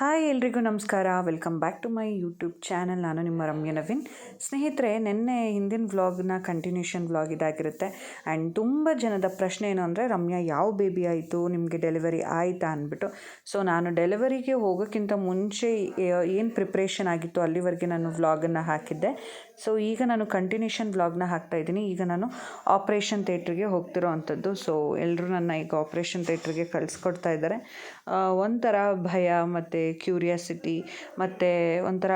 Hi ಎಲ್ರಿಗೂ ನಮಸ್ಕಾರ. Welcome back to my YouTube channel ನಾನು ನಿಮ್ಮ ರಮ್ಯ ನವೀನ್. ಸ್ನೇಹಿತರೆ, ನಿನ್ನೆ ಹಿಂದಿನ ವ್ಲಾಗ್ನ ಕಂಟಿನ್ಯೂಷನ್ ವ್ಲಾಗ್ ಇದಾಗಿರುತ್ತೆ. ಆ್ಯಂಡ್ ತುಂಬ ಜನದ ಪ್ರಶ್ನೆ ಏನು ಅಂದರೆ, ರಮ್ಯಾ, ಯಾವ ಬೇಬಿ ಆಯಿತು? ನಿಮಗೆ ಡೆಲಿವರಿ ಆಯಿತಾ? ಅಂದ್ಬಿಟ್ಟು. ಸೊ ನಾನು ಡೆಲಿವರಿಗೆ ಹೋಗೋಕ್ಕಿಂತ ಮುಂಚೆ ಏನು ಪ್ರಿಪ್ರೇಷನ್ ಆಗಿತ್ತು ಅಲ್ಲಿವರೆಗೆ ನಾನು ವ್ಲಾಗನ್ನು ಹಾಕಿದ್ದೆ. ಸೊ ಈಗ ನಾನು ಕಂಟಿನ್ಯೂಷನ್ ವ್ಲಾಗ್ನ ಹಾಕ್ತಾ ಇದ್ದೀನಿ. ಈಗ ನಾನು ಆಪ್ರೇಷನ್ ಥಿಯೇಟ್ರಿಗೆ ಹೋಗ್ತಿರೋ ಅಂಥದ್ದು ಸೊ ಎಲ್ಲರೂ ನನ್ನ ಈಗ ಆಪ್ರೇಷನ್ ಥಿಯೇಟ್ರಿಗೆ ಕಳಿಸ್ಕೊಡ್ತಾ ಇದ್ದಾರೆ. ಒಂಥರ ಭಯ ಮತ್ತು ಕ್ಯೂರಿಯಾಸಿಟಿ ಮತ್ತು ಒಂಥರ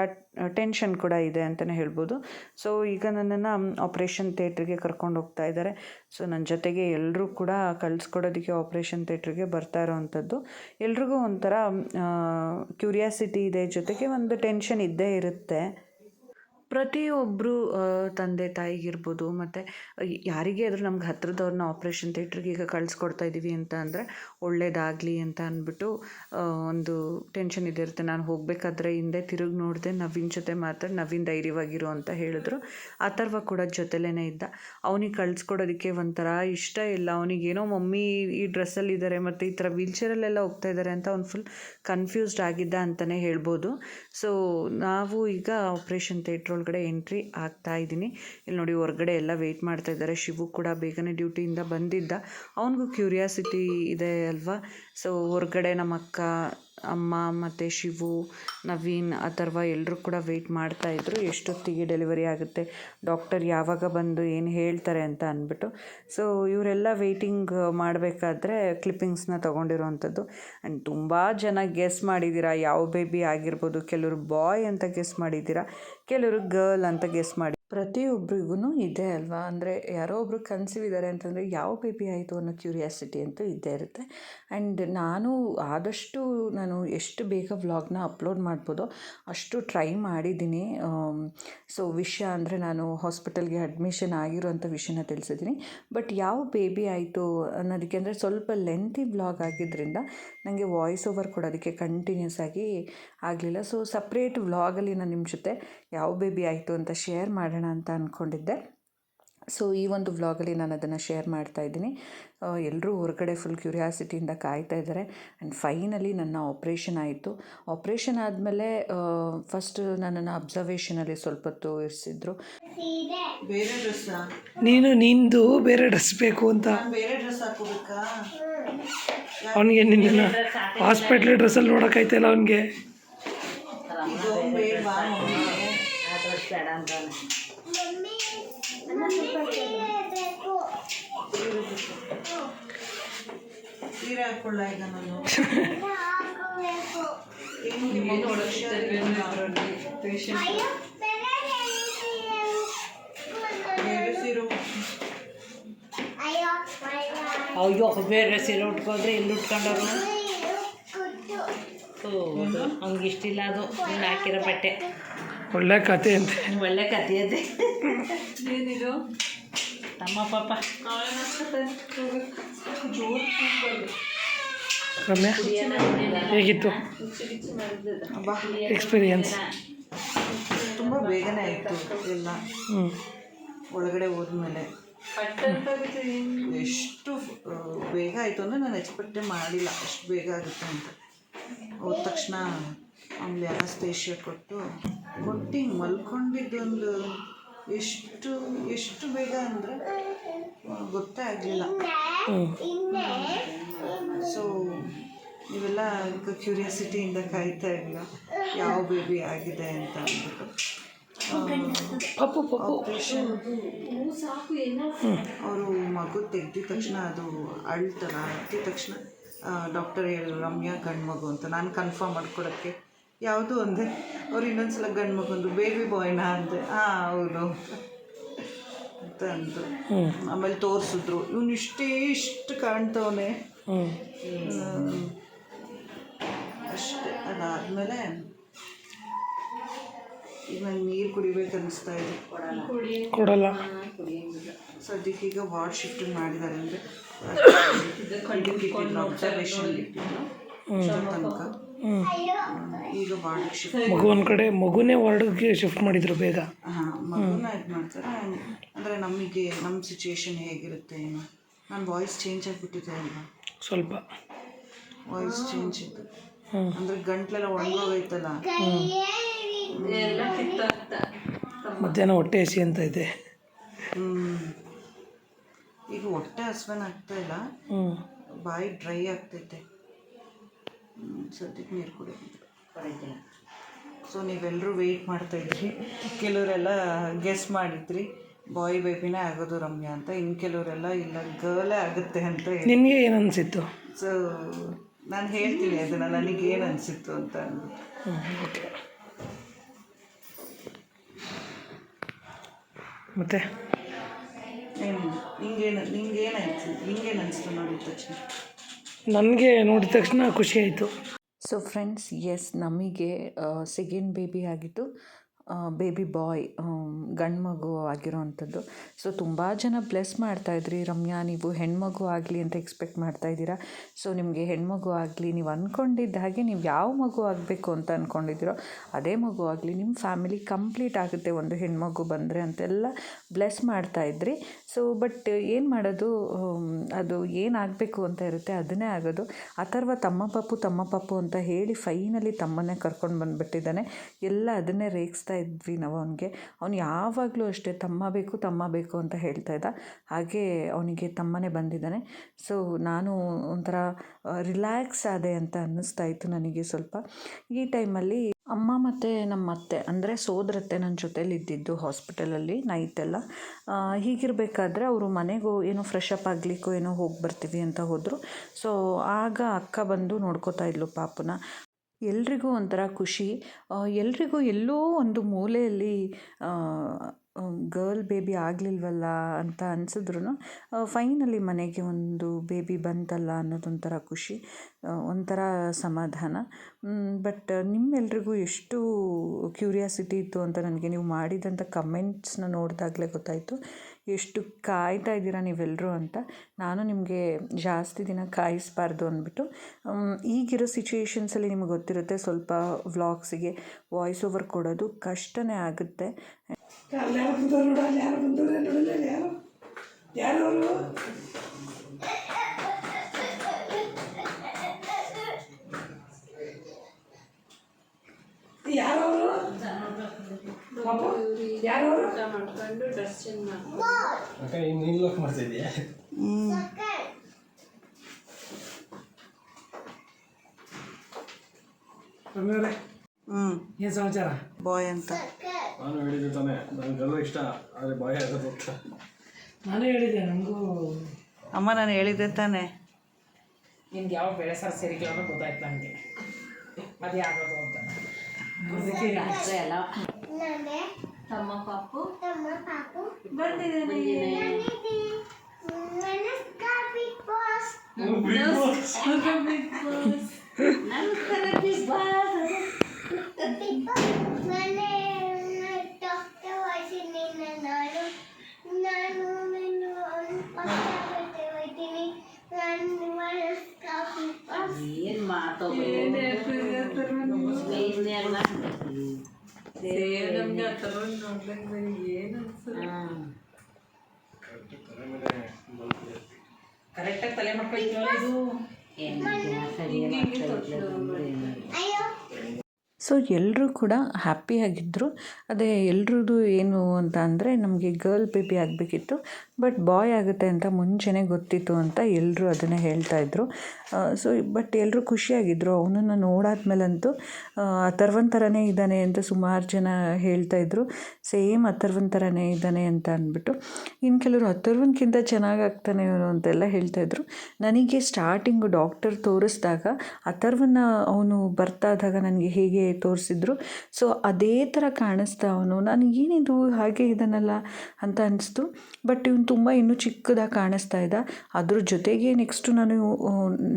ಟೆನ್ಷನ್ ಕೂಡ ಇದೆ ಅಂತಲೇ ಹೇಳ್ಬೋದು. ಸೊ ಈಗ ನನ್ನನ್ನು ಆಪ್ರೇಷನ್ ಥಿಯೇಟ್ರಿಗೆ ಕರ್ಕೊಂಡು ಹೋಗ್ತಾ ಇದ್ದಾರೆ. ಸೊ ನನ್ನ ಜೊತೆಗೆ ಎಲ್ಲರೂ ಕೂಡ ಕಳಿಸ್ಕೊಡೋದಕ್ಕೆ ಆಪ್ರೇಷನ್ ಥಿಯೇಟ್ರಿಗೆ ಬರ್ತಾ ಇರೋವಂಥದ್ದು ಎಲ್ರಿಗೂ ಒಂಥರ ಕ್ಯೂರಿಯಾಸಿಟಿ ಇದೆ ಜೊತೆಗೆ ಒಂದು ಟೆನ್ಷನ್ ಇದ್ದೇ ಇರುತ್ತೆ. ಪ್ರತಿಯೊಬ್ಬರು ತಂದೆ ತಾಯಿಗಿರ್ಬೋದು ಮತ್ತು ಯಾರಿಗೆ ಆದರೂ ನಮ್ಗೆ ಹತ್ರದವ್ರನ್ನ ಆಪ್ರೇಷನ್ ಥಿಯೇಟ್ರಿಗೆ ಈಗ ಕಳಿಸ್ಕೊಡ್ತಾ ಇದ್ದೀವಿ ಅಂತ ಅಂದರೆ ಒಳ್ಳೇದಾಗಲಿ ಅಂತ ಅಂದ್ಬಿಟ್ಟು ಒಂದು ಟೆನ್ಷನ್ ಇದಿರುತ್ತೆ ನಾನು ಹೋಗಬೇಕಾದ್ರೆ ಹಿಂದೆ ತಿರುಗಿ ನೋಡಿದೆ ನವೀನ್ ಜೊತೆ ಮಾತಾಡಿ ನವೀನ್ ಧೈರ್ಯವಾಗಿರು ಅಂತ ಹೇಳಿದ್ರು. ಅಥರ್ವ ಕೂಡ ಜೊತೆಲೇ ಇದ್ದ. ಅವನಿಗೆ ಕಳಿಸ್ಕೊಡೋದಕ್ಕೆ ಒಂಥರ ಇಷ್ಟ ಇಲ್ಲ. ಅವನಿಗೇನೋ ಮಮ್ಮಿ ಈ ಡ್ರೆಸ್ಸಲ್ಲಿದ್ದಾರೆ ಮತ್ತು ಈ ಥರ ವೀಲ್ಚೇರಲ್ಲೆಲ್ಲ ಹೋಗ್ತಾ ಇದ್ದಾರೆ ಅಂತ ಅವ್ನು ಫುಲ್ ಕನ್ಫ್ಯೂಸ್ಡ್ ಆಗಿದ್ದ ಅಂತಲೇ ಹೇಳ್ಬೋದು. ಸೊ ನಾವು ಈಗ ಆಪ್ರೇಷನ್ ಥಿಯೇಟ್ರ್ ಒಳಗಡೆ ಎಂಟ್ರಿ ಆಗ್ತಾ ಇದ್ದೀನಿ. ಇಲ್ಲಿ ನೋಡಿ ಹೊರಗಡೆ ಎಲ್ಲ ವೆಯ್ಟ್ ಮಾಡ್ತಾ ಇದ್ದಾರೆ. ಶಿವು ಕೂಡ ಬೇಗನೆ ಡ್ಯೂಟಿಯಿಂದ ಬಂದಿದ್ದ. ಅವನಿಗೂ ಕ್ಯೂರಿಯಾಸಿಟಿ ಇದೆ ಅಲ್ವಾ? ಸೊ ಹೊರಗಡೆ ನಮ್ಮ ಅಕ್ಕ ಅಮ್ಮ ಮತ್ತು ಶಿವು, ನವೀನ್, ಅಥರ್ವ ಎಲ್ಲರೂ ಕೂಡ ವೆಯ್ಟ್ ಮಾಡ್ತಾ ಇದ್ರು. ಎಷ್ಟೊತ್ತಿಗೆ ಡೆಲಿವರಿ ಆಗುತ್ತೆ? ಡಾಕ್ಟರ್ ಯಾವಾಗ ಬಂದು ಏನು ಹೇಳ್ತಾರೆ ಅಂತ ಅಂದ್ಬಿಟ್ಟು. ಸೊ ಇವರೆಲ್ಲ ವೆಯ್ಟಿಂಗ್ ಮಾಡಬೇಕಾದ್ರೆ ಕ್ಲಿಪ್ಪಿಂಗ್ಸ್ನ ತೊಗೊಂಡಿರೋವಂಥದ್ದು. ಆ್ಯಂಡ್ ತುಂಬ ಜನ ಗೆಸ್ ಮಾಡಿದ್ದೀರಾ? ಯಾವ ಬೇಬಿ ಆಗಿರ್ಬೋದು? ಕೆಲವರು ಬಾಯ್ ಅಂತ ಗೆಸ್ ಮಾಡಿದ್ದೀರಾ? ಕೆಲವರು ಗರ್ಲ್ ಅಂತ ಗೆಸ್ ಮಾಡಿ ಪ್ರತಿಯೊಬ್ಬರಿಗೂ ಇದೆ ಅಲ್ವಾ? ಅಂದರೆ ಯಾರೋ ಒಬ್ರು ಕನ್ಸೀವ್ ಇದ್ದಾರೆ ಅಂತಂದರೆ ಯಾವ ಬೇಬಿ ಆಯಿತು ಅನ್ನೋ ಕ್ಯೂರಿಯಾಸಿಟಿ ಅಂತೂ ಇದ್ದೇ ಇರುತ್ತೆ. ಆ್ಯಂಡ್ ನಾನು ಆದಷ್ಟು ನಾನು ಎಷ್ಟು ಬೇಗ ವ್ಲಾಗ್ನ ಅಪ್ಲೋಡ್ ಮಾಡ್ಬೋದೋ ಅಷ್ಟು ಟ್ರೈ ಮಾಡಿದ್ದೀನಿ. ಸೊ ವಿಷಯ ಅಂದರೆ ನಾನು ಹಾಸ್ಪಿಟಲ್ಗೆ ಅಡ್ಮಿಷನ್ ಆಗಿರೋಂಥ ವಿಷಯನ ತಿಳಿಸಿದ್ದೀನಿ. ಬಟ್ ಯಾವ ಬೇಬಿ ಆಯಿತು ಅನ್ನೋದಕ್ಕೆ ಅಂದರೆ ಸ್ವಲ್ಪ ಲೆಂತಿ ವ್ಲಾಗ್ ಆಗಿದ್ದರಿಂದ ನನಗೆ ವಾಯ್ಸ್ ಓವರ್ ಕೊಡೋದಕ್ಕೆ ಕಂಟಿನ್ಯೂಸ್ ಆಗಿ ಆಗಲಿಲ್ಲ. ಸೊ ಸಪ್ರೇಟ್ ವ್ಲಾಗಲ್ಲಿ ನಾನು ನಿಮ್ಮ ಜೊತೆ ಯಾವ ಬೇಬಿ ಆಯಿತು ಅಂತ ಶೇರ್ ಮಾಡೋಣ ಅಂತ ಅಂದ್ಕೊಂಡಿದ್ದೆ ಸೊ ಈ ಒಂದು ವ್ಲಾಗಲ್ಲಿ ನಾನು ಅದನ್ನು ಶೇರ್ ಮಾಡ್ತಾ ಇದ್ದೀನಿ. ಎಲ್ಲರೂ ಹೊರಗಡೆ ಫುಲ್ ಕ್ಯೂರಿಯಾಸಿಟಿಯಿಂದ ಕಾಯ್ತಾ ಇದ್ದಾರೆ. ಆ್ಯಂಡ್ ಫೈನಲಿ ನನ್ನ ಆಪ್ರೇಷನ್ ಆಯಿತು. ಆಪ್ರೇಷನ್ ಆದಮೇಲೆ ಫಸ್ಟ್ ನನ್ನನ್ನು ಅಬ್ಸರ್ವೇಷನಲ್ಲಿ ಸ್ವಲ್ಪ ಹೊತ್ತು ಇರಿಸಿದ್ರು ನೀನು ನಿಂದು ಬೇರೆ ಡ್ರೆಸ್ ಬೇಕು ಅಂತ. ಬೇರೆ ಡ್ರೆಸ್ ಹಾಕೋಬೇಕಾ ಅವನಿಗೆ ನಿನ್ನ ಹಾಸ್ಪಿಟ್ಲ್ ಡ್ರೆಸ್ಸಲ್ಲಿ ನೋಡೋಕ್ಕಾಯ್ತಲ್ಲ ಅವನಿಗೆ? ಸೀರೆ ಹಾಕೊಳ್ಳ ಈಗ ನಾನು. ಏನು ಅಯ್ಯೋ ಬೇರೆ ಸೀರೆ ಉಟ್ಕೊಂಡ್ರೆ ಇಲ್ಲಿ ಉಟ್ಕೊಂಡವ್ರು? ಹಂಗಿಷ್ಟಿಲ್ಲ ಅದು. ನೀನು ಹಾಕಿರೋ ಬಟ್ಟೆ. ಒಳ್ಳೆ ಕತೆ ಅಂತ. ಒಳ್ಳೆ ಕತೆ ಇದೆ ಏನಿದು? ತಮ್ಮ ಪಾಪ. ರಮ್ಯ ಹೇಗಿತ್ತು? ಎಕ್ಸ್ಪೀರಿಯನ್ಸ್ ತುಂಬ ಬೇಗನೆ ಆಯಿತು ಎಲ್ಲ. ಹ್ಞೂ ಒಳಗಡೆ ಹೋದ್ಮೇಲೆ. ಎಷ್ಟು ಬೇಗ ಆಯಿತು ಅಂದರೆ ನಾನು ಎಕ್ಸ್ಪೆಕ್ಟೇ ಮಾಡಿಲ್ಲ. ಅಷ್ಟು ಬೇಗ ಆಗುತ್ತೆ ಅಂತ. ಹೋದ ತಕ್ಷಣ ಆಮೇಲೆ ಅನಸ್ತೇಷಿಯ ಸ್ಟೇಷನ್ ಕೊಟ್ಟು ಹಿಂಗೆ ಮಲ್ಕೊಂಡಿದ್ದೊಂದು ಎಷ್ಟು ಎಷ್ಟು ಬೇಗ ಅಂದರೆ ಗೊತ್ತೇ ಆಗಲಿಲ್ಲ ಸೊ ನೀವೆಲ್ಲ ಕ್ಯೂರಿಯಾಸಿಟಿಯಿಂದ ಕಾಯ್ತಾ ಇಲ್ಲ. ಯಾವ ಬೇಬಿ ಆಗಿದೆ ಅಂತ ಅಂದ್ಬಿಟ್ಟು. ಆಪ್ರೇಷನ್ ಅವರು ಮಗು ತೆಗೆದ ತಕ್ಷಣ ಅದು ಅಳ್ತಲ್ಲ ಅಳ್ತಿದ ತಕ್ಷಣ ಡಾಕ್ಟರ್ ಹೇಳಿದ್ರು ರಮ್ಯಾ ಗಂಡು ಮಗು ಅಂತ. ನಾನು ಕನ್ಫರ್ಮ್ ಮಾಡ್ಕೊಡೋಕ್ಕೆ ಯಾವುದು ಅಂದೆ ಅವ್ರು ಇನ್ನೊಂದ್ಸಲ ಗಂಡು ಮಗಂದು ಬೇಬಿ ಬಾಯ್ನಾ ಅಂದೆ ಹಾಂ ಹೌದು. ಅಂತ ಅಂದರು ಆಮೇಲೆ ತೋರಿಸಿದ್ರು. ಇವನು ಇಷ್ಟೇ ಇಷ್ಟು ಕಾಣ್ತವನೆ. ಅಷ್ಟೇ. ಅದಾದಮೇಲೆ ಈಗ ನಂಗೆ ನೀರು ಕುಡಿಬೇಕು ಅನಿಸ್ತಾ ಇದೆ. ಕೊಡಲ್ಲ. ಸದ್ಯಕ್ಕೆ ಈಗ ವಾರ್ಡ್ ಶಿಫ್ಟ್ ಮಾಡಿದ್ದಾರೆ ಅಂದರೆ ಅಬ್ಸರ್ವೇಷನ್ ತನಕ ಈಗ ವಾರ್ಡಿಗೆ ಶಿಫ್ಟ್ ಮಗು ಒಂದು ಕಡೆ ಮಗುನೇ ವಾರ್ಡ್ಗೆ ಶಿಫ್ಟ್ ಮಾಡಿದ್ರು ಬೇಗ. ಹಾಂ ಮಗುನ ಇದು ಮಾಡ್ತಾರೆ. ಅಂದರೆ ನಮಗೆ ನಮ್ಮ ಸಿಚುವೇಶನ್ ಹೇಗಿರುತ್ತೆ ಏನು? ನಾನು ವಾಯ್ಸ್ ಚೇಂಜ್ ಆಗಿಬಿಟ್ಟಿದೆ ಅಲ್ವಾ? ಸ್ವಲ್ಪ. ವಾಯ್ಸ್ ಚೇಂಜ್ ಇತ್ತು. ಅಂದರೆ ಗಂಟ್ಲೆಲ್ಲ ಒಣಗೋಗೈತಲ್ಲ? ಮಧ್ಯಾಹ್ನ ಹೊಟ್ಟೆ ಹಸಿ ಅಂತ ಇದೆ. ಈಗ ಹೊಟ್ಟೆ ಹಸ್ವೇನ ಆಗ್ತಾ ಇಲ್ಲ. ಹ್ಞೂ ಬಾಯಿ ಡ್ರೈ ಆಗ್ತೈತೆ. ಸದ್ಯಕ್ಕೆ ನೀರು ಕುಡಿಯೋದು ಹೊಡಿತೀನಿ ಸೊ ನೀವೆಲ್ಲರೂ ವೆಯ್ಟ್ ಮಾಡ್ತಾ ಇದ್ರಿ. ಕೆಲವರೆಲ್ಲ ಗೆಸ್ ಮಾಡಿದ್ರಿ. ಬಾಯ್ ಬೇಬಿನೇ ಆಗೋದು ರಮ್ಯಾ ಅಂತ. ಇನ್ನು ಕೆಲವರೆಲ್ಲ ಇಲ್ಲ ಗರ್ಲೇ ಆಗುತ್ತೆ ಅಂತ ನಿಮಗೆ ಏನು ಅನಿಸಿತ್ತು? ಸೊ ನಾನು ಹೇಳ್ತೀನಿ ಅದನ್ನು. ಏನು ಅನಿಸಿತ್ತು ಅಂತ ಮತ್ತೆ ಹ್ಞೂ ಓಕೆ. ಮತ್ತು ಏನು ನಿಂಗೇನು ನಿಂಗೇನು ಅನಿಸ್ತು ನಿಂಗೇನು ಅನಿಸ್ತು ನೋಡಿದ ತಕ್ಷಣ ನನಗೆ ನೋಡಿದ ತಕ್ಷಣ ಖುಷಿ ಆಯಿತು. ಸೊ ಫ್ರೆಂಡ್ಸ್ ಎಸ್ ನಮಗೆ ಸೆಕೆಂಡ್ ಬೇಬಿ ಆಗಿತ್ತು ಬೇಬಿ ಬಾಯ್ ಗಂಡು ಮಗು ಆಗಿರೋವಂಥದ್ದು. ಸೊ ತುಂಬ ಜನ ಬ್ಲೆಸ್ ಮಾಡ್ತಾಯಿದ್ರಿ ರಮ್ಯಾ, ನೀವು ಹೆಣ್ಮಗು ಆಗಲಿ ಅಂತ ಎಕ್ಸ್ಪೆಕ್ಟ್ ಮಾಡ್ತಾಯಿದ್ದೀರಾ ಸೊ ನಿಮಗೆ ಹೆಣ್ಮಗು ಆಗಲಿ, ನೀವು ಅಂದ್ಕೊಂಡಿದ್ದ ಹಾಗೆ ನೀವು ಯಾವ ಮಗು ಆಗಬೇಕು ಅಂತ ಅಂದ್ಕೊಂಡಿದ್ದೀರೋ ಅದೇ ಮಗು ಆಗಲಿ ನಿಮ್ಮ ಫ್ಯಾಮಿಲಿ ಕಂಪ್ಲೀಟ್ ಆಗುತ್ತೆ ಒಂದು ಹೆಣ್ಮಗು ಬಂದರೆ ಅಂತೆಲ್ಲ ಬ್ಲೆಸ್ ಮಾಡ್ತಾಯಿದ್ರಿ ಸೊ ಬಟ್ ಏನು ಮಾಡೋದು? ಅದು ಏನಾಗಬೇಕು ಅಂತ ಇರುತ್ತೆ, ಅದನ್ನೇ ಆಗೋದು. ಅಥರ್ವ ತಮ್ಮ ಪಾಪು ತಮ್ಮ ಪಾಪು ಅಂತ ಹೇಳಿ ಫೈನಲಿ ತಮ್ಮನ್ನೇ ಕರ್ಕೊಂಡು ಬಂದುಬಿಟ್ಟಿದ್ದಾನೆ. ಎಲ್ಲ ಅದನ್ನೇ ರೇಗಿಸ್ತಾ ಇದ್ವಿ ನಾವು ಅವನಿಗೆ. ಅವ್ನು ಯಾವಾಗಲೂ ಅಷ್ಟೇ, ತಮ್ಮ ಬೇಕು ತಮ್ಮ ಬೇಕು ಅಂತ ಹೇಳ್ತಾ ಇದ್ದ. ಹಾಗೆ ಅವನಿಗೆ ತಮ್ಮನೇ ಬಂದಿದ್ದಾನೆ. ಸೊ ನಾನು ಒಂಥರ, ರಿಲ್ಯಾಕ್ಸ್ ಆದೆ ಅಂತ ಅನ್ನಿಸ್ತಾ ಇತ್ತು ನನಗೆ ಸ್ವಲ್ಪ. ಈ ಟೈಮಲ್ಲಿ ಅಮ್ಮ ಮತ್ತು ನಮ್ಮ ಅತ್ತೆ, ಅಂದರೆ ಸೋದರತ್ತೆ ನನ್ನ ಜೊತೇಲಿ ಇದ್ದಿದ್ದು ಹಾಸ್ಪಿಟಲಲ್ಲಿ ನೈಟೆಲ್ಲ ಹೀಗಿರಬೇಕಾದ್ರೆ ಅವರು ಮನೆಗೂ ಏನೋ ಫ್ರೆಶ್ ಅಪ್ ಆಗಲಿಕ್ಕೋ ಏನೋ ಹೋಗಿ ಬರ್ತೀವಿ ಅಂತ ಹೋದರು. ಸೊ ಆಗ ಅಕ್ಕ ಬಂದು ನೋಡ್ಕೋತಾ ಇದ್ಲು ಪಾಪನ. ಎಲ್ರಿಗೂ ಒಂಥರ ಖುಷಿ. ಎಲ್ರಿಗೂ ಎಲ್ಲೋ ಒಂದು ಮೂಲೆಯಲ್ಲಿ ಗರ್ಲ್ ಬೇಬಿ ಆಗಲಿಲ್ವಲ್ಲ ಅಂತ ಅನ್ಸಿದ್ರೂ ಫೈನಲಿ ಮನೆಗೆ ಒಂದು ಬೇಬಿ ಬಂತಲ್ಲ ಅನ್ನೋದೊಂಥರ ಖುಷಿ ಒಂಥರ ಸಮಾಧಾನ. ಬಟ್ ನಿಮ್ಮೆಲ್ರಿಗೂ ಎಷ್ಟು ಕ್ಯೂರಿಯಾಸಿಟಿ ಇತ್ತು ಅಂತ ನನಗೆ ನೀವು ಮಾಡಿದಂಥ ಕಮೆಂಟ್ಸ್ನ ನೋಡಿದಾಗಲೇ ಗೊತ್ತಾಯಿತು. ಎಷ್ಟು ಕಾಯ್ತಾ ಇದ್ದೀರಾ ನೀವೆಲ್ಲರೂ ಅಂತ ನಾನು ನಿಮಗೆ ಜಾಸ್ತಿ ದಿನ ಕಾಯಿಸಬಾರ್ದು ಅಂದ್ಬಿಟ್ಟು ಈಗಿರೋ ಸಿಚುಯೇಷನ್ಸಲ್ಲಿ ನಿಮಗೆ ಗೊತ್ತಿರುತ್ತೆ ಸ್ವಲ್ಪ ವ್ಲಾಗ್ಸಿಗೆ ವಾಯ್ಸ್ ಓವರ್ ಕೊಡೋದು ಕಷ್ಟನೇ ಆಗುತ್ತೆ. ಯಾರು ಯಾರು ಯಾರು ಅವರು ಪಾಪ ಯಾರು ಅವರು ಅಕ್ಕ ಇನ್ನು ನೀನು ಲಾಕ್ ಮಾಡ್ತಾ ಇದೆಯಾ? ರಮ್ಯವ್ರೆ ಹ್ಞೂ ಏನು ಸಮಾಚಾರ? ಬಾಯ್ ಅಂತ. ನಾನು ಹೇಳಿದ್ದೆ ತಾನೆ. ನನಗೆಲ್ಲ ಇಷ್ಟ ಆದರೆ ಬಾಯ್ ಆಗೋದು ಅಂತ. ನಾನು ಹೇಳಿದ್ದೆ ನನಗೂ ಅಮ್ಮ ನಾನು ಹೇಳಿದ್ದೆ ತಾನೆ. ನಿನ್ಗೆ ಯಾವ ಬೆಳೆ ಸರ್ ಸೇರಿಕೆ ಅನ್ನೋ ಗೊತ್ತಾಯ್ತು ನನಗೆ. ಅದು ಯಾವ್ದು ಅಂತ. ಅದಕ್ಕೆ ಅಷ್ಟೇ ಅಲ್ಲ ತಮ್ಮ ಪಪ್ಪು ಬಂದಿದ್ದಾನೆ ನಮಸ್ಕಾರ ಬಿಗ್ ಬಾಸ್ ಏನ್ ಸೊ ಎಲ್ಲರೂ ಕೂಡ ಹ್ಯಾಪಿಯಾಗಿದ್ದರು ಅದೇ ಎಲ್ರದ್ದು ಏನು ಅಂತ ಅಂದರೆ ನಮಗೆ ಗರ್ಲ್ ಬೇಬಿ ಆಗಬೇಕಿತ್ತು. ಬಟ್ ಬಾಯ್ ಆಗುತ್ತೆ ಅಂತ ಮುಂಚೆನೇ ಗೊತ್ತಿತ್ತು ಅಂತ ಎಲ್ಲರೂ ಅದನ್ನೇ ಹೇಳ್ತಾ ಇದ್ರು. ಸೊ ಬಟ್ ಎಲ್ಲರೂ ಖುಷಿಯಾಗಿದ್ದರು ಅವನನ್ನು ನೋಡಾದ್ಮೇಲಂತೂ ಅಥರ್ವನ್ ಥರನೇ ಇದ್ದಾನೆ ಅಂತ ಸುಮಾರು ಜನ ಹೇಳ್ತಾ ಇದ್ರು. ಸೇಮ್ ಅಥರ್ವನ್ ಥರನೇ ಇದ್ದಾನೆ ಅಂತ ಅಂದ್ಬಿಟ್ಟು. ಇನ್ನು ಕೆಲವರು ಅಥರ್ವನ್ಕಿಂತ ಚೆನ್ನಾಗಿ ಆಗ್ತಾನೆ ಇವನು ಅಂತೆಲ್ಲ ಹೇಳ್ತಾ ಇದ್ರು. ನನಗೆ ಸ್ಟಾರ್ಟಿಂಗು ಡಾಕ್ಟರ್ ತೋರಿಸಿದಾಗ, ಅಥರ್ವನ್ನ ಅವನು ಬರ್ತಾ ಇದ್ದಾಗ ನನಗೆ ಹೇಗೆ ತೋರಿಸಿದ್ರು. ಸೊ ಅದೇ ಥರ ಕಾಣಿಸ್ತಾ ಅವನು. ನಾನು ಏನಿದು ಹಾಗೆ ಇದ್ದಾನಲ್ಲ ಅಂತ ಅನಿಸ್ತು. ಬಟ್ ಇವನು ತುಂಬ ಇನ್ನೂ ಚಿಕ್ಕದಾಗಿ ಕಾಣಿಸ್ತಾ ಇದ್ದ ಅದ್ರ ಜೊತೆಗೆ ನೆಕ್ಸ್ಟು ನಾನು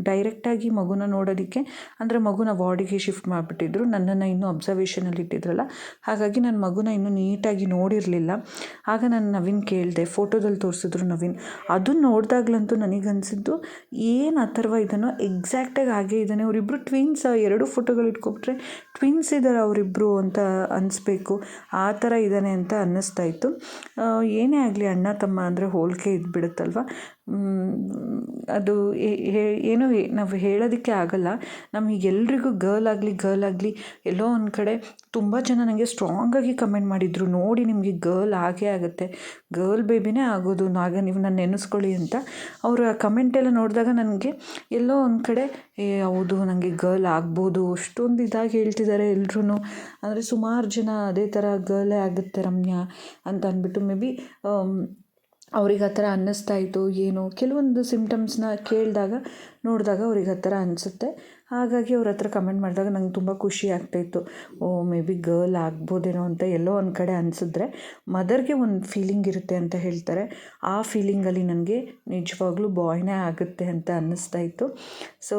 ಡೈರೆಕ್ಟಾಗಿ ಮಗುನ ನೋಡೋದಕ್ಕೆ, ಅಂದರೆ ಮಗುನ ವಾರ್ಡಿಗೆ ಶಿಫ್ಟ್ ಮಾಡಿಬಿಟ್ಟಿದ್ರು. ನನ್ನನ್ನು ಇನ್ನೂ ಅಬ್ಸರ್ವೇಷನಲ್ಲಿ ಇಟ್ಟಿದ್ರಲ್ಲ. ಹಾಗಾಗಿ ನಾನು ಮಗುನ ಇನ್ನೂ ನೀಟಾಗಿ ನೋಡಿರಲಿಲ್ಲ. ಆಗ ನಾನು ನವೀನ್ ಕೇಳಿದೆ ಫೋಟೋದಲ್ಲಿ ತೋರಿಸಿದ್ರು ನವೀನ್. ಅದನ್ನ ನೋಡಿದಾಗ್ಲಂತೂ ನನಗನ್ಸಿದ್ದು, ಏನು ಅಥರ್ವ ಇದನ್ನು ಎಕ್ಸಾಕ್ಟಾಗಿ ಹಾಗೆ ಇದ್ದಾನೆ. ಅವರಿಬ್ಬರು ಟ್ವಿನ್ಸ್ ಎರಡು ಫೋಟೋಗಳು ಇಟ್ಕೊಬಿಟ್ರೆ ಟ್ವಿನ್ಸ್ ಇದ್ದಾರೆ ಅವರಿಬ್ಬರು ಅಂತ ಅನಿಸ್ಬೇಕು. ಆ ಥರ ಇದ್ದಾನೆ ಅಂತ ಅನ್ನಿಸ್ತಾ ಇತ್ತು. ಏನೇ ಆಗಲಿ ಅಣ್ಣ ತಮ್ಮ ಅಂದರೆ ಹೋಲಿಕೆ ಇದ್ಬಿಡುತ್ತಲ್ವ? ಮ್, ಅದು ಏನು ನಾವು ಹೇಳೋದಕ್ಕೆ ಆಗಲ್ಲ. ನಮಗೆ ಎಲ್ರಿಗೂ ಗರ್ಲ್ ಆಗಲಿ ಗರ್ಲ್ ಆಗಲಿ ಎಲ್ಲೋ ಒಂದು ಕಡೆ ತುಂಬ ಜನ ನನಗೆ ಸ್ಟ್ರಾಂಗಾಗಿ ಕಮೆಂಟ್ ಮಾಡಿದರು. ನೋಡಿ ನಿಮಗೆ ಗರ್ಲ್ ಆಗೇ ಆಗುತ್ತೆ. ಗರ್ಲ್ ಬೇಬಿನೇ ಆಗೋದು. ಆಗ ನೀವು ನನ್ನ ನೆನೆಸ್ಕೊಳ್ಳಿ ಅಂತ ಅವರ ಕಮೆಂಟ್ ಎಲ್ಲ ನೋಡಿದಾಗ ನನಗೆ ಎಲ್ಲೋ ಒಂದು ಕಡೆ ಏ ಹೌದು ನನಗೆ ಗರ್ಲ್ ಆಗ್ಬೋದು. ಅಷ್ಟೊಂದು ಇದಾಗಿ ಹೇಳ್ತಿದ್ದಾರೆ ಎಲ್ರೂ ಅಂದರೆ ಸುಮಾರು ಜನ ಅದೇ ಥರ ಗರ್ಲೇ ಆಗುತ್ತೆ ರಮ್ಯಾ ಅಂತ ಅಂದ್ಬಿಟ್ಟು ಮೇ ಬಿ ಅವ್ರಿಗೆ ಆ ಥರ ಅನ್ನಿಸ್ತಾ ಇತ್ತು ಏನೋ. ಕೆಲವೊಂದು ಸಿಮ್ಟಮ್ಸ್ನ ಕೇಳಿದಾಗ ನೋಡಿದಾಗ ಅವ್ರಿಗೆ ಆ ಥರ ಅನಿಸುತ್ತೆ. ಹಾಗಾಗಿ ಅವ್ರ ಹತ್ರ ಕಮೆಂಟ್ ಮಾಡಿದಾಗ ನಂಗೆ ತುಂಬ ಖುಷಿ ಆಗ್ತಾಯಿತ್ತು ಓ ಮೇ ಬಿ ಗರ್ಲ್ ಆಗ್ಬೋದೇನೋ ಅಂತ ಎಲ್ಲೋ ಒಂದು ಕಡೆ ಅನಿಸಿದ್ರೆ ಮದರ್ಗೆ ಒಂದು ಫೀಲಿಂಗ್ ಇರುತ್ತೆ ಅಂತ ಹೇಳ್ತಾರೆ. ಆ ಫೀಲಿಂಗಲ್ಲಿ ನನಗೆ ನಿಜವಾಗ್ಲೂ ಬಾಯ್ನೇ ಆಗುತ್ತೆ ಅಂತ ಅನ್ನಿಸ್ತಾ ಇತ್ತು. ಸೊ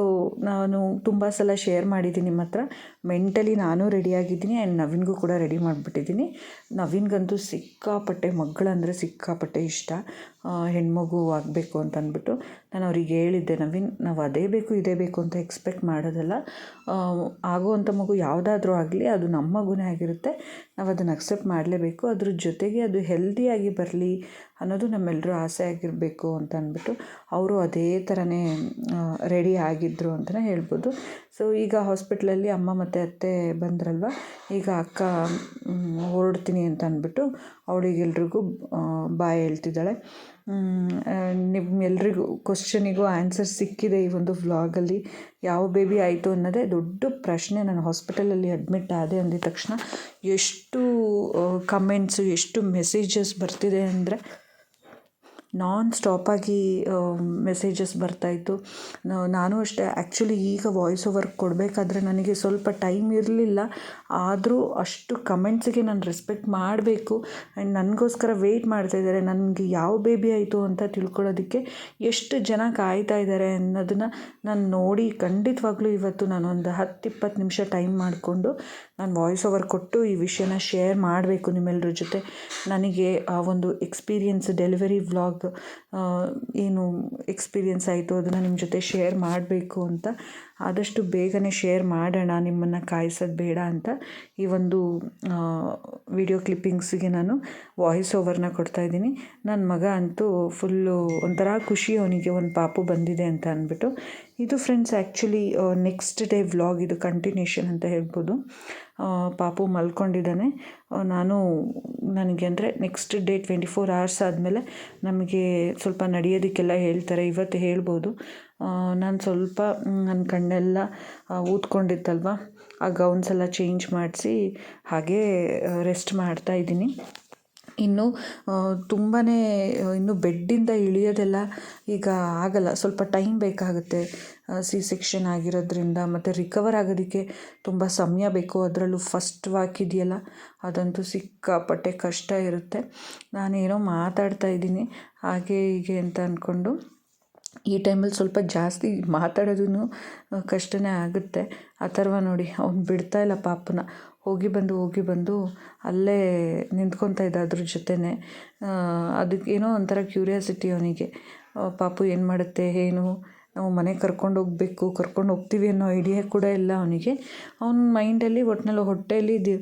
ನಾನು ತುಂಬ ಸಲ ಶೇರ್ ಮಾಡಿದ್ದೀನಿ ನಿಮ್ಮ ಹತ್ರ. ಮೆಂಟಲಿ ನಾನು ರೆಡಿಯಾಗಿದ್ದೀನಿ ಆ್ಯಂಡ್ ನವೀನ್ಗೂ ಕೂಡ ರೆಡಿ ಮಾಡಿಬಿಟ್ಟಿದ್ದೀನಿ. ನವೀನ್ಗಂತೂ ಸಿಕ್ಕಾಪಟ್ಟೆ ಮಕ್ಕಳಂದರೆ ಸಿಕ್ಕಾಪಟ್ಟೆ ಇಷ್ಟ. ಹೆಣ್ಮಗು ಆಗಬೇಕು ಅಂತ ಅಂದ್ಬಿಟ್ಟು. ನಾನು ಅವ್ರಿಗೆ ಹೇಳಿದ್ದೆ, ನವೀನ್, ನಾವು ಅದೇ ಬೇಕು, ಇದೇ ಬೇಕು ಅಂತ ಎಕ್ಸ್ಪೆಕ್ಟ್ ಮಾಡೋದಲ್ಲ. ಆಗುವಂಥ ಮಗು ಯಾವುದಾದ್ರೂ ಆಗಲಿ, ಅದು ನಮ್ಮ ಮಗುನೇ ಆಗಿರುತ್ತೆ. ನಾವು ಅದನ್ನು ಅಕ್ಸೆಪ್ಟ್ ಮಾಡಲೇಬೇಕು. ಅದ್ರ ಜೊತೆಗೆ ಅದು ಹೆಲ್ದಿಯಾಗಿ ಬರಲಿ ಅನ್ನೋದು ನಮ್ಮೆಲ್ಲರೂ ಆಸೆ ಆಗಿರಬೇಕು ಅಂತ ಅಂದ್ಬಿಟ್ಟು ಅವರು ಅದೇ ಥರನೇ ರೆಡಿ ಆಗಿದ್ದರು ಅಂತಲೇ ಹೇಳ್ಬೋದು. ಸೊ ಈಗ ಹಾಸ್ಪಿಟ್ಲಲ್ಲಿ ಅಮ್ಮ ಮತ್ತು ಅತ್ತೆ ಬಂದ್ರಲ್ವ? ಈಗ ಅಕ್ಕ ಹೊರಡ್ತೀನಿ ಅಂತ ಅಂದ್ಬಿಟ್ಟು ಅವಳಿಗೆಲ್ರಿಗೂ ಬಾಯ್ ಹೇಳ್ತಿದ್ದಾಳೆ. ನಿಮ್ಮೆಲ್ರಿಗೂ ಕ್ವಶನಿಗೂ ಆನ್ಸರ್ ಸಿಕ್ಕಿದೆ ಈ ಒಂದು ವ್ಲಾಗಲ್ಲಿ ಯಾವ ಬೇಬಿ ಆಯಿತು ಅನ್ನೋದೇ ದೊಡ್ಡ ಪ್ರಶ್ನೆ. ನಾನು ಹಾಸ್ಪಿಟಲಲ್ಲಿ ಅಡ್ಮಿಟ್ ಆದೆ ಅಂದಿದ ತಕ್ಷಣ ಎಷ್ಟು ಕಮೆಂಟ್ಸು ಎಷ್ಟು ಮೆಸೇಜಸ್ ಬರ್ತಿದೆ ಅಂದರೆ ನಾನ್ ಸ್ಟಾಪಾಗಿ ಮೆಸೇಜಸ್ ಬರ್ತಾಯಿತ್ತು ನಾನು ಅಷ್ಟೇ ಆ್ಯಕ್ಚುಲಿ ಈಗ ವಾಯ್ಸ್ ಓವರ್ ಕೊಡಬೇಕಾದ್ರೆ ನನಗೆ ಸ್ವಲ್ಪ ಟೈಮ್ ಇರಲಿಲ್ಲ. ಆದರೂ ಅಷ್ಟು ಕಮೆಂಟ್ಸಿಗೆ ನಾನು ರೆಸ್ಪೆಕ್ಟ್ ಮಾಡಬೇಕು. ಆ್ಯಂಡ್ ನನಗೋಸ್ಕರ ವೆಯ್ಟ್ ಮಾಡ್ತಾಯಿದ್ದಾರೆ ನನಗೆ ಯಾವ ಬೇಬಿ ಆಯಿತು ಅಂತ ತಿಳ್ಕೊಳ್ಳೋದಕ್ಕೆ ಎಷ್ಟು ಜನ ಕಾಯ್ತಾ ಇದ್ದಾರೆ ಅನ್ನೋದನ್ನು ನಾನು ನೋಡಿ ಖಂಡಿತವಾಗ್ಲೂ ಇವತ್ತು ನಾನೊಂದು ಹತ್ತು ಇಪ್ಪತ್ತು ನಿಮಿಷ ಟೈಮ್ ಮಾಡಿಕೊಂಡು ನಾನು ವಾಯ್ಸ್ ಓವರ್ ಕೊಟ್ಟು ಈ ವಿಷಯನ ಶೇರ್ ಮಾಡಬೇಕು ನಿಮ್ಮೆಲ್ಲರ ಜೊತೆ. ನನಗೆ ಆ ಒಂದು ಎಕ್ಸ್ಪೀರಿಯನ್ಸ್ ಡೆಲಿವರಿ ವ್ಲಾಗ್ ಏನು ಎಕ್ಸ್ಪೀರಿಯನ್ಸ್ ಆಯಿತು ಅದನ್ನು ನಿಮ್ಮ ಜೊತೆ ಶೇರ್ ಮಾಡಬೇಕು ಅಂತ. ಆದಷ್ಟು ಬೇಗನೆ ಶೇರ್ ಮಾಡೋಣ, ನಿಮ್ಮನ್ನು ಕಾಯಿಸೋದು ಬೇಡ ಅಂತ ಈ ಒಂದು ವಿಡಿಯೋ ಕ್ಲಿಪ್ಪಿಂಗ್ಸಿಗೆ ನಾನು ವಾಯ್ಸ್ ಓವರ್ನ ಕೊಡ್ತಾಯಿದ್ದೀನಿ ನನ್ನ ಮಗ ಅಂತೂ ಫುಲ್ಲು ಒಂಥರ ಖುಷಿ ಅವನಿಗೆ, ಒಂದು ಪಾಪು ಬಂದಿದೆ ಅಂತ ಅಂದ್ಬಿಟ್ಟು. ಇದು friends actually next day vlog ಇದು ಕಂಟಿನ್ಯೂಷನ್ ಅಂತ ಹೇಳ್ಬೋದು. ಪಾಪು ಮಲ್ಕೊಂಡಿದ್ದಾನೆ. ನಾನು, ನನಗೆ ಅಂದರೆ next day twenty four hours ಆದಮೇಲೆ ನಮಗೆ ಸ್ವಲ್ಪ ನಡೆಯೋದಕ್ಕೆಲ್ಲ ಹೇಳ್ತಾರೆ, ಇವತ್ತು ಹೇಳ್ಬೋದು. ನಾನು ಸ್ವಲ್ಪ ನನ್ನ ಕಣ್ಣೆಲ್ಲ ಊದ್ಕೊಂಡಿತ್ತಲ್ವ? ಆ ಗೌನ್ಸ್ ಎಲ್ಲ ಚೇಂಜ್ ಮಾಡಿಸಿ ಹಾಗೇ ರೆಸ್ಟ್ ಮಾಡ್ತಾ ಇದ್ದೀನಿ. ಇನ್ನು ತುಂಬಾ ಇನ್ನು ಬೆಡ್ಡಿಂದ ಇಳಿಯೋದೆಲ್ಲ ಈಗ ಆಗಲ್ಲ. ಸ್ವಲ್ಪ ಟೈಮ್ ಬೇಕಾಗುತ್ತೆ. ಸಿ ಸೆಕ್ಷನ್ ಆಗಿರೋದ್ರಿಂದ ಮತ್ತು ರಿಕವರ್ ಆಗೋದಕ್ಕೆ ತುಂಬ ಸಮಯ ಬೇಕು. ಅದರಲ್ಲೂ ಫಸ್ಟ್ ವಾಕ್ ಇದೆಯಲ್ಲ, ಅದಂತೂ ಸಿಕ್ಕಾಪಟ್ಟೆ ಕಷ್ಟ ಇರುತ್ತೆ. ನಾನೇನೋ ಮಾತಾಡ್ತಾ ಇದ್ದೀನಿ. ಹಾಗೆ ಹೀಗೆ ಅಂತ ಅಂದ್ಕೊಂಡು ಈ ಟೈಮಲ್ಲಿ ಸ್ವಲ್ಪ ಜಾಸ್ತಿ ಮಾತಾಡೋದೂ ಕಷ್ಟನೇ ಆಗುತ್ತೆ. ಅಥರ್ವ ನೋಡಿ. ಅವ್ನು ಬಿಡ್ತಾ ಇಲ್ಲ ಪಾಪನ. ಹೋಗಿ ಬಂದು ಹೋಗಿ ಬಂದು ಅಲ್ಲೇ ನಿಂತ್ಕೊತಾ ಇದ್ದ ಅದ್ರ ಜೊತೆನೇ. ಅದಕ್ಕೇನೋ ಒಂಥರ ಕ್ಯೂರಿಯಾಸಿಟಿ ಅವನಿಗೆ. ಪಾಪು ಏನು ಮಾಡುತ್ತೆ, ಏನು? ನಾವು ಮನೆಗೆ ಕರ್ಕೊಂಡು ಹೋಗಬೇಕು, ಕರ್ಕೊಂಡು ಹೋಗ್ತೀವಿ ಅನ್ನೋ ಐಡಿಯಾ ಕೂಡ ಇಲ್ಲ ಅವನಿಗೆ. ಅವ್ನ ಮೈಂಡಲ್ಲಿ ಒಟ್ಟಿನಲ್ಲಿ ಹೊಟ್ಟೆಯಲ್ಲಿ ದಿ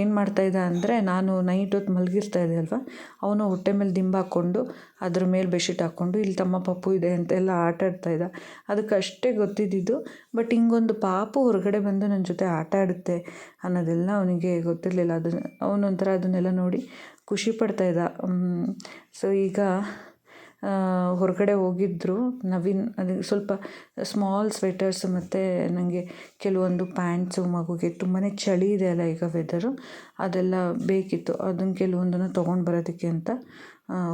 ಏನು ಮಾಡ್ತಾಯಿದ್ದ ಅಂದರೆ ನಾನು ನೈಟ್ ಹೊತ್ತು ಮಲಗಿರ್ತಾ ಇದ್ದೆ ಅಲ್ವಾ? ಅವನು ಹೊಟ್ಟೆ ಮೇಲೆ ದಿಂಬು ಹಾಕ್ಕೊಂಡು, ಅದ್ರ ಮೇಲೆ ಬೆಡ್ಶೀಟ್ ಹಾಕ್ಕೊಂಡು, ಇಲ್ಲಿ ತಮ್ಮ ಪಪ್ಪು ಇದೆ ಅಂತೆಲ್ಲ ಆಟ ಇದ್ದ. ಅದಕ್ಕೆ ಅಷ್ಟೇ ಗೊತ್ತಿದ್ದಿದ್ದು. ಬಟ್ ಹಿಂಗೊಂದು ಪಾಪು ಹೊರಗಡೆ ಬಂದು ನನ್ನ ಜೊತೆ ಆಟ ಆಡುತ್ತೆ ಅನ್ನೋದೆಲ್ಲ ಅವನಿಗೆ ಗೊತ್ತಿರಲಿಲ್ಲ. ಅದನ್ನು, ಅವನೊಂಥರ ಅದನ್ನೆಲ್ಲ ನೋಡಿ ಖುಷಿ ಪಡ್ತಾ ಇದ್ದ. ಸೊ ಈಗ ಹೊರಗಡೆ ಹೋಗಿದ್ದರು ನವೀನ್ ಅದಕ್ಕೆ ಸ್ವಲ್ಪ ಸ್ಮಾಲ್ ಸ್ವೆಟರ್ಸ್ ಮತ್ತು ನನಗೆ ಕೆಲವೊಂದು ಪ್ಯಾಂಟ್ಸು ಮಗುಗೆ ತುಂಬಾ ಚಳಿ ಇದೆ ಅಲ್ಲ ಈಗ ವೆದರು ಅದೆಲ್ಲ ಬೇಕಿತ್ತು. ಅದನ್ನು ಕೆಲವೊಂದನ್ನು ತೊಗೊಂಡು ಬರೋದಕ್ಕೆ ಅಂತ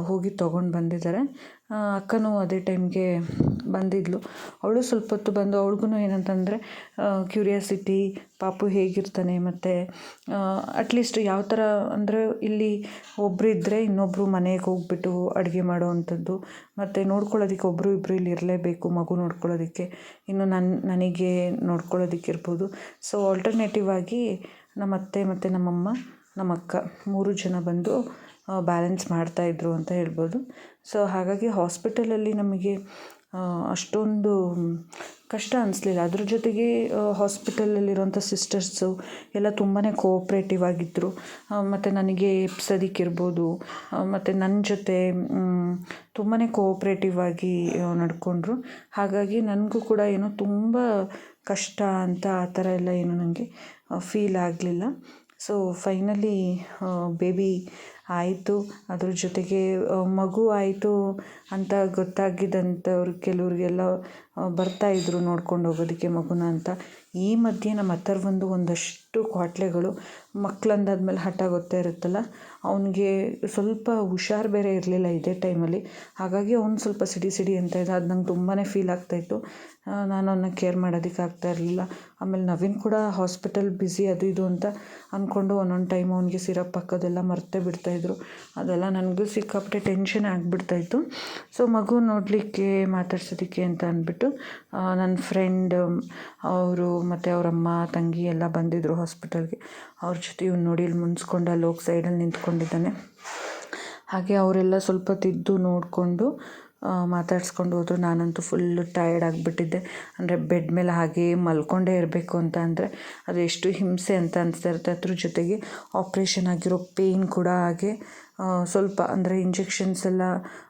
ಹೋಗಿ ತೊಗೊಂಡು ಬಂದಿದ್ದಾರೆ. ಅಕ್ಕನೂ ಅದೇ ಟೈಮ್ಗೆ ಬಂದಿದ್ಲು. ಅವಳು ಸ್ವಲ್ಪ ಹೊತ್ತು ಬಂದು ಅವಳಿಗೂ ಏನಂತಂದರೆ ಕ್ಯೂರಿಯಾಸಿಟಿ ಪಾಪು ಹೇಗಿರ್ತಾನೆ ಮತ್ತು ಅಟ್ಲೀಸ್ಟ್ ಯಾವ ಥರ ಅಂದರೆ ಇಲ್ಲಿ ಒಬ್ಬರು ಇದ್ದರೆ ಇನ್ನೊಬ್ಬರು ಮನೆಗೆ ಹೋಗ್ಬಿಟ್ಟು ಅಡುಗೆ ಮಾಡೋ ಅಂಥದ್ದು. ಮತ್ತು ನೋಡ್ಕೊಳ್ಳೋದಕ್ಕೆ ಒಬ್ಬರು ಇಬ್ಬರು ಇಲ್ಲಿ ಇರಲೇಬೇಕು, ಮಗು ನೋಡ್ಕೊಳ್ಳೋದಕ್ಕೆ. ಇನ್ನು ನನ್ನ ನನಗೆ ನೋಡ್ಕೊಳ್ಳೋದಕ್ಕೆ ಇರ್ಬೋದು. ಸೊ ಆಲ್ಟರ್ನೇಟಿವ್ ಆಗಿ ನಮ್ಮ ಅತ್ತೆ ಮತ್ತು ನಮ್ಮಮ್ಮ ನಮ್ಮ ಅಕ್ಕ ಮೂರು ಜನ ಬಂದು ಬ್ಯಾಲೆನ್ಸ್ ಮಾಡ್ತಾಯಿದ್ರು ಅಂತ ಹೇಳ್ಬೋದು. ಸೊ ಹಾಗಾಗಿ ಹಾಸ್ಪಿಟಲಲ್ಲಿ ನಮಗೆ ಅಷ್ಟೊಂದು ಕಷ್ಟ ಅನಿಸ್ಲಿಲ್ಲ. ಅದ್ರ ಜೊತೆಗೆ ಹಾಸ್ಪಿಟಲಲ್ಲಿರುವಂಥ ಸಿಸ್ಟರ್ಸು ಎಲ್ಲ ತುಂಬಾ ಕೋಆಪ್ರೇಟಿವ್ ಆಗಿದ್ದರು ಮತ್ತು ನನಗೆ ಎಪ್ಸೋದಕ್ಕಿರ್ಬೋದು ಮತ್ತು ನನ್ನ ಜೊತೆ ತುಂಬಾ ಕೋಆಪ್ರೇಟಿವ್ ಆಗಿ ನಡ್ಕೊಂಡ್ರು. ಹಾಗಾಗಿ ನನಗೂ ಕೂಡ ಏನೋ ತುಂಬ ಕಷ್ಟ ಅಂತ ಆ ಥರ ಎಲ್ಲ ಏನು ನನಗೆ ಫೀಲ್ ಆಗಲಿಲ್ಲ. ಸೊ ಫೈನಲಿ ಬೇಬಿ ಆಯಿತು ಅದ್ರ ಜೊತೆಗೆ ಮಗು ಆಯಿತು ಅಂತ ಗೊತ್ತಾಗಿದ್ದಂಥವ್ರು ಕೆಲವ್ರಿಗೆಲ್ಲ ಬರ್ತಾಯಿದ್ರು ನೋಡ್ಕೊಂಡು ಹೋಗೋದಕ್ಕೆ ಮಗುನ ಅಂತ. ಈ ಮಧ್ಯೆ ನಮ್ಮ ಅಥರ್ವಂದು ಒಂದಷ್ಟು ಕ್ವಾಟ್ಲೆಗಳು ಮಕ್ಳು ಅಂದಾದ್ಮೇಲೆ ಹಠ ಗೊತ್ತೇ ಇರುತ್ತಲ್ಲ? ಅವನಿಗೆ ಸ್ವಲ್ಪ ಹುಷಾರು ಬೇರೆ ಇರಲಿಲ್ಲ ಇದೇ ಟೈಮಲ್ಲಿ. ಹಾಗಾಗಿ ಅವ್ನು ಸ್ವಲ್ಪ ಸಿಡಿ ಸಿಡಿ ಅಂತ ಇದ್ದ. ಅದು ನಂಗೆ ತುಂಬಾ ಫೀಲ್ ಆಗ್ತಾಯಿತ್ತು ನಾನು ಅವನ್ನ ಕೇರ್ ಮಾಡೋದಕ್ಕೆ ಆಗ್ತಾ ಇರಲಿಲ್ಲ. ಆಮೇಲೆ ನವೀನ್ ಕೂಡ ಹಾಸ್ಪಿಟಲ್ ಬ್ಯುಸಿ ಅದು ಇದು ಅಂತ ಅಂದ್ಕೊಂಡು ಒಂದೊಂದು ಟೈಮ್ ಅವನಿಗೆ ಸಿರಪ್ ಹಾಕೋದೆಲ್ಲ ಮರ್ತೇ ಬಿಡ್ತಾಯಿದ್ರು ಅದೆಲ್ಲ ನನಗೂ ಸಿಕ್ಕಾಪಟ್ಟೆ ಟೆನ್ಷನ್ ಆಗಿಬಿಡ್ತಾಯಿತ್ತು ಸೊ ಮಗು ನೋಡಲಿಕ್ಕೆ ಮಾತಾಡ್ಸೋದಕ್ಕೆ ಅಂತ ಅಂದ್ಬಿಟ್ಟು ನನ್ನ ಫ್ರೆಂಡ್ ಅವರು ಮತ್ತು ಅವರಮ್ಮ, ತಂಗಿ ಎಲ್ಲ ಬಂದಿದ್ದರು ಹಾಸ್ಪಿಟಲ್ಗೆ ಅವ್ರ ಜೊತೆ ಇವ್ನು ನೋಡಿ ಇಲ್ಲಿ ಮುನ್ಸ್ಕೊಂಡು ಅಲ್ಲಿ ಹೋಗಿ ಸೈಡಲ್ಲಿ ನಿಂತ್ಕೊಂಡಿದ್ದಾನೆ. ಹಾಗೆ ಅವರೆಲ್ಲ ಸ್ವಲ್ಪ ತಿದ್ದು ನೋಡಿಕೊಂಡು ಮಾತಾಡ್ಸ್ಕೊಂಡು ಹೋದ್ರು. ನಾನಂತೂ ಫುಲ್ಲು ಟಯರ್ಡ್ ಆಗಿಬಿಟ್ಟಿದ್ದೆ. ಅಂದರೆ ಬೆಡ್ ಮೇಲೆ ಹಾಗೆ ಮಲ್ಕೊಂಡೇ ಇರಬೇಕು ಅಂತ ಅಂದರೆ ಅದು ಎಷ್ಟು ಹಿಂಸೆ ಅಂತ ಅನಿಸ್ತಾ ಇರುತ್ತೆ. ಅದ್ರ ಜೊತೆಗೆ ಆಪ್ರೇಷನ್ ಆಗಿರೋ ಪೇಯ್ನ್ ಕೂಡ ಹಾಗೆ ಸ್ವಲ್ಪ ಅಂದರೆ ಇಂಜೆಕ್ಷನ್ಸ್ ಎಲ್ಲ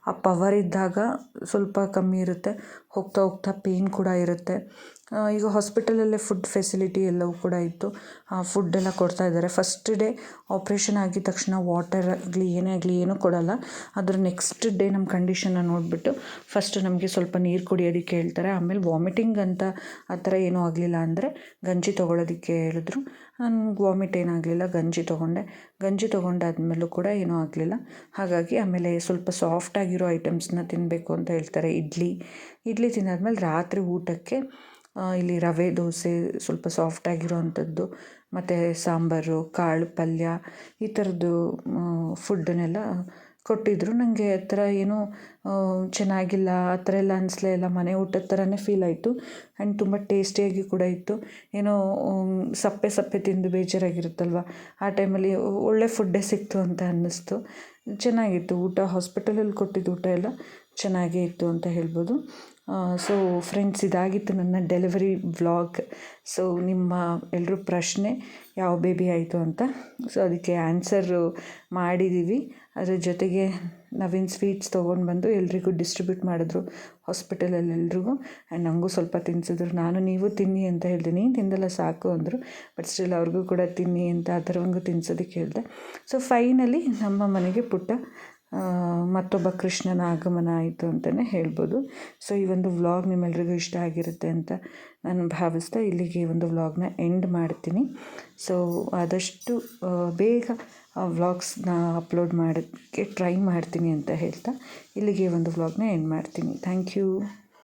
ಆ ಪವರ್ ಇದ್ದಾಗ ಸ್ವಲ್ಪ ಕಮ್ಮಿ ಇರುತ್ತೆ. ಹೋಗ್ತಾ ಹೋಗ್ತಾ ಪೇಯ್ನ್ ಕೂಡ ಇರುತ್ತೆ. ಈಗ ಹಾಸ್ಪಿಟಲಲ್ಲೇ ಫುಡ್ ಫೆಸಿಲಿಟಿ ಎಲ್ಲವೂ ಕೂಡ ಇತ್ತು. ಫುಡ್ ಎಲ್ಲ ಕೊಡ್ತಾ ಇದ್ದಾರೆ. ಫಸ್ಟ್ ಡೇ ಆಪ್ರೇಷನ್ ಆಗಿದ ತಕ್ಷಣ ವಾಟರ್ ಆಗಲಿ, ಏನೇ ಆಗಲಿ, ಏನೂ ಕೊಡೋಲ್ಲ. ಅದ್ರ ನೆಕ್ಸ್ಟ್ ಡೇ ನಮ್ಮ ಕಂಡೀಷನ್ನ ನೋಡಿಬಿಟ್ಟು ಫಸ್ಟ್ ನಮಗೆ ಸ್ವಲ್ಪ ನೀರು ಕುಡಿಯೋದಕ್ಕೆ ಹೇಳ್ತಾರೆ. ಆಮೇಲೆ ವಾಮಿಟಿಂಗ್ ಅಂತ ಆ ಥರ ಏನೂ ಆಗಲಿಲ್ಲ ಅಂದರೆ ಗಂಜಿ ತೊಗೊಳೋದಕ್ಕೆ ಹೇಳಿದ್ರು. ನನ್ಗೆ ವಾಮಿಟ್ ಏನಾಗಲಿಲ್ಲ ಗಂಜಿ ತೊಗೊಂಡೆ. ಗಂಜಿ ತೊಗೊಂಡಾದ್ಮೇಲೂ ಕೂಡ ಏನೂ ಆಗಲಿಲ್ಲ. ಹಾಗಾಗಿ ಆಮೇಲೆ ಸ್ವಲ್ಪ ಸಾಫ್ಟಾಗಿರೋ ಐಟಮ್ಸ್ನ ತಿನ್ನಬೇಕು ಅಂತ ಹೇಳ್ತಾರೆ. ಇಡ್ಲಿ. ಇಡ್ಲಿ ತಿಂದಾದ್ಮೇಲೆ ರಾತ್ರಿ ಊಟಕ್ಕೆ ಇಲ್ಲಿ ರವೆ, ದೋಸೆ ಸ್ವಲ್ಪ ಸಾಫ್ಟಾಗಿರೋ ಅಂಥದ್ದು ಮತ್ತು ಸಾಂಬಾರು, ಕಾಳು, ಪಲ್ಯ ಈ ಥರದ್ದು ಫುಡ್ಡನ್ನೆಲ್ಲ ಕೊಟ್ಟಿದ್ದರು ನನಗೆ ಆ ಥರ ಏನೂ ಚೆನ್ನಾಗಿಲ್ಲ, ಆ ಥರ ಎಲ್ಲ ಅನಿಸ್ಲೇ ಇಲ್ಲ. ಮನೆ ಊಟದ ಥರನೇ ಫೀಲ್ ಆಯಿತು. ಆ್ಯಂಡ್ ತುಂಬ ಟೇಸ್ಟಿಯಾಗಿ ಕೂಡ ಇತ್ತು. ಏನೋ ಸಪ್ಪೆ ಸಪ್ಪೆ ತಿಂದು ಬೇಜಾರಾಗಿರುತ್ತಲ್ವ? ಆ ಟೈಮಲ್ಲಿ ಒಳ್ಳೆ ಫುಡ್ಡೇ ಸಿಕ್ತು ಅಂತ ಅನ್ನಿಸ್ತು. ಚೆನ್ನಾಗಿತ್ತು. ಊಟ ಹಾಸ್ಪಿಟಲಲ್ಲಿ ಕೊಟ್ಟಿದ್ದ ಊಟ ಎಲ್ಲ ಚೆನ್ನಾಗೇ ಇತ್ತು ಅಂತ ಹೇಳ್ಬೋದು. ಸೊ ಫ್ರೆಂಡ್ಸ್ ಇದಾಗಿತ್ತು ನನ್ನ ಡೆಲಿವರಿ ವ್ಲಾಗ್ ಸೊ ನಿಮ್ಮ ಎಲ್ಲರೂ ಪ್ರಶ್ನೆ, ಯಾವ ಬೇಬಿ ಆಯಿತು ಅಂತ? ಸೊ ಅದಕ್ಕೆ ಆ್ಯನ್ಸರು ಮಾಡಿದ್ದೀವಿ ಅದರ ಜೊತೆಗೆ ನವೀನ್ ಸ್ವೀಟ್ಸ್ ತೊಗೊಂಡು ಬಂದು ಎಲ್ರಿಗೂ ಡಿಸ್ಟ್ರಿಬ್ಯೂಟ್ ಮಾಡಿದ್ರು ಹಾಸ್ಪಿಟಲಲ್ಲಿ ಎಲ್ರಿಗೂ. ಆ್ಯಂಡ್ ನನಗೂ ಸ್ವಲ್ಪ ತಿನ್ಸಿದ್ರು. ನಾನು, ನೀವು ತಿನ್ನಿ ಅಂತ ಹೇಳಿದೆ. ನೀನು ತಿಂದಲ್ಲ ಸಾಕು ಅಂದರು. ಬಟ್ ಸ್ಟಿಲ್ ಅವ್ರಿಗೂ ಕೂಡ ತಿನ್ನಿ ಅಂತ ಆ ಥರವಂಗೂ ತಿನ್ಸೋದಕ್ಕೆ ಹೇಳಿದೆ. ಸೊ ಫೈನಲಿ ನಮ್ಮ ಮನೆಗೆ ಪುಟ್ಟ ಮತ್ತೊಬ್ಬ ಕೃಷ್ಣನ ಆಗಮನ ಆಯಿತು ಅಂತಲೇ ಹೇಳ್ಬೋದು. ಸೊ ಈ ಒಂದು ವ್ಲಾಗ್ ನಿಮ್ಮೆಲ್ರಿಗೂ ಇಷ್ಟ ಆಗಿರುತ್ತೆ ಅಂತ ನಾನು ಭಾವಿಸ್ತಾ ಇಲ್ಲಿಗೆ ಒಂದು ವ್ಲಾಗ್ನ ಎಂಡ್ ಮಾಡ್ತೀನಿ. ಸೊ ಆದಷ್ಟು ಬೇಗ ವ್ಲಾಗ್ಸ್ನ ಅಪ್ಲೋಡ್ ಮಾಡೋಕ್ಕೆ ಟ್ರೈ ಮಾಡ್ತೀನಿ ಅಂತ ಹೇಳ್ತಾ ಇಲ್ಲಿಗೆ ಒಂದು ವ್ಲಾಗ್ನ ಎಂಡ್ ಮಾಡ್ತೀನಿ. Thank you